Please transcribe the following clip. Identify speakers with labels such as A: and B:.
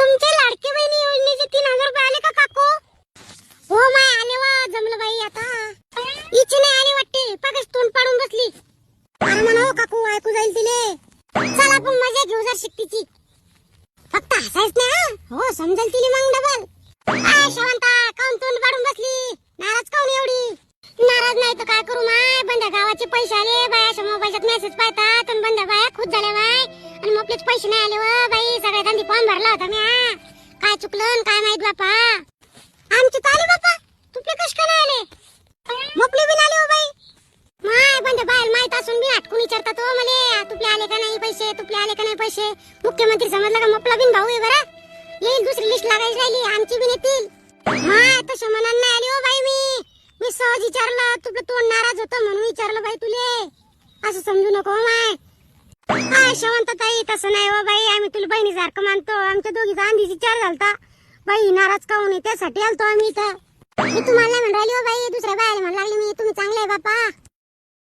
A: तुमचे लाडकी बहिणी योजनेचे तीन हजार रुपये आले का काकू? हो माय आले वा जमलं बाई आता. इच्छे नाही आले वाटते. पगच तोंड पाडून बसली. अरे म्हणा हो काकू ऐकू जाईल तिले. चला आपण मजा घेऊ जर शिकतीची फक्त हसायच नाही हो? समजेल तिले मग डबल आय शवंता काऊन तोंड पाडून बसली? नाराज काऊन एवढी? नाराज नाही तर काय करू माय? बंड्या गावाचे पैसे आले. बायाच्या पैशात मेसेज पाहतात आणि बंड्या बाया खुश झाल्या बाया आपलेच पैसे नाही आले व बाई सगळ्या धंदी फॉर्म भरला होता मी काय चुकलं काय माहीत बापा? आमचे तर आले बापा तुपले कश का नाही आले? मोपले बी आले हो बाई. माय बंद बाहेर माहीत असून बी हटकून विचारतात हो मले तुपले आले का नाही पैसे तुपले आले का नाही पैसे? मुख्यमंत्री समजला का मोपला बिन भाऊ आहे बरं? येईल दुसरी लिस्ट लागायची राहिली आमची बी येतील माय तशा मनात नाही आली हो बाई मी. मी सहज विचारलं तुला तोंड नाराज होतं म्हणून विचारलं बाई तुले. असं समजू नको हो माय. काय शवंत ताई तसं नाही हो बाई. आम्ही तुला बहिणीसारखं मानतो. आमच्या दोघीचा आंधीची चार झालता. बाई नाराज काऊन आहे त्यासाठी आलतो आम्ही इथं. मी तुम्हाला नाही म्हणून राहिली हो बाई. दुसऱ्या बायाला म्हणून लागली मी. तुम्ही चांगले आहे बापा.